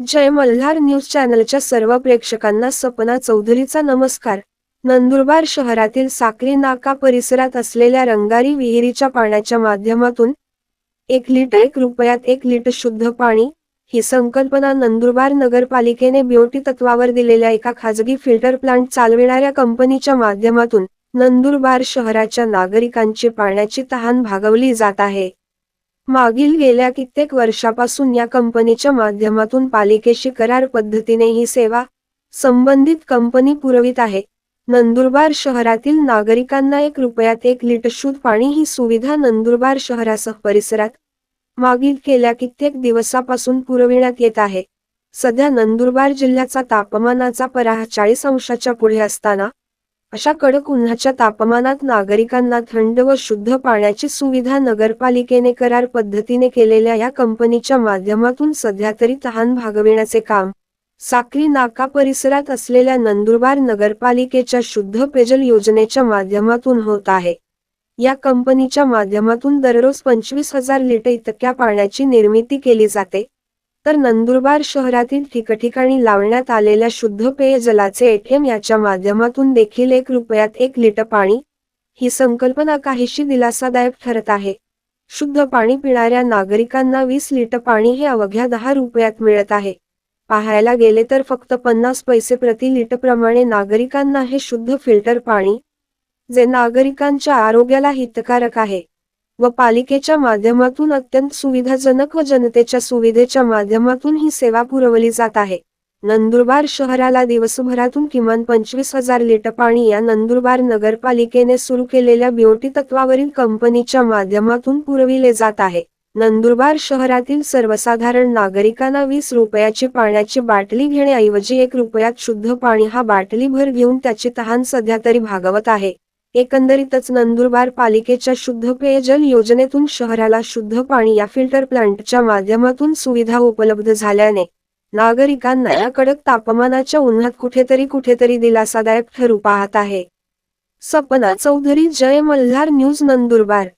जय Malhar news चॅनलच्या सर्व प्रेक्षकांना सपना चौधरीचा नमस्कार. नंदुरबार शहरातील साक्री नाका परिसरात असलेल्या रंगारी विहिरीच्या पाण्याच्या माध्यमातून एक लिटर एक रुपयात एक लिटर शुद्ध पाणी ही संकल्पना नंदुरबार नगरपालिकेने ब्युटी तत्वावर दिलेल्या एका खाजगी फिल्टर प्लांट चालविणाऱ्या कंपनीच्या माध्यमातून नंदुरबार शहराच्या नागरिकांची पाण्याची तहान भागवली जात आहे. मागील गेल्या कित्येक वर्षापासून या कंपनीच्या माध्यमातून पालिकेशी करार पद्धतीने ही सेवा संबंधित कंपनी पुरवित आहे. नंदुरबार शहरातील नागरिकांना एक रुपयात एक लिटर शुद्ध पाणी ही सुविधा नंदुरबार शहरासह परिसरात मागील गेल्या कित्येक दिवसापासून पुरविण्यात येत आहे. सध्या नंदुरबार जिल्ह्याचा तापमानाचा पराह चाळीस अंशाच्या पुढे असताना अशा कडक उन्हाच्या तापमानात नागरिकांना थंड व शुद्ध पाण्याची सुविधा नगरपालिकेने करार पद्धतीने केलेल्या या कंपनीच्या माध्यमातून सध्या तरी तहान भागविण्याचे काम साक्री नाका परिसरात असलेल्या नंदुरबार नगरपालिकेच्या शुद्ध पेजल योजनेच्या माध्यमातून होत आहे. या कंपनीच्या माध्यमातून दररोज पंचवीस हजार लिटर इतक्या पाण्याची निर्मिती केली जाते. तर नंदुरबार शहरातील ठिकठिकाणी लावण्यात आलेल्या शुद्ध पेयजलाचे एटीएम याच्या माध्यमातून देखील एक रुपयात एक लिटर पाणी ही संकल्पना काहीशी दिलासादायक ठरत आहे. शुद्ध पाणी पिणाऱ्या नागरिकांना वीस लिटर पाणी हे अवघ्या दहा रुपयात मिळत आहे. पाहायला गेले तर फक्त पन्नास पैसे प्रति लिटर प्रमाणे नागरिकांना हे शुद्ध फिल्टर पाणी जे नागरिकांच्या आरोग्याला हितकारक आहे. व पालिकेच्या माध्यमातून अत्यंत सुविधाजनक व जनतेच्या सुविधेच्या माध्यमातून ही सेवा पुरवली जात आहे. नंदुरबार शहराला दिवसभरातून किमान पंचवीस हजार लिटर पाणी या नंदुरबार नगरपालिकेने सुरू केलेल्या ब्युटी तत्वावरील कंपनीच्या माध्यमातून पुरविले जात आहे. नंदुरबार शहरातील सर्वसाधारण नागरिकांना वीस रुपयाची पाण्याची बाटली घेण्याऐवजी एक रुपयात शुद्ध पाणी हा बाटलीभर घेऊन त्याची तहान सध्या तरी भागवत आहे. एकंदरीतच नंदुरबार पालिकेच्या शुद्ध पेयजल योजनेतून शहराला शुद्ध पाणी या फिल्टर प्लांटच्या माध्यमातून सुविधा उपलब्ध झाल्याने नागरिकांना या कडक तापमानाच्या उन्हात कुठेतरी कुठेतरी दिलासादायक ठरू पाहत आहे. सपना चौधरी जय मल्हार न्यूज नंदुरबार.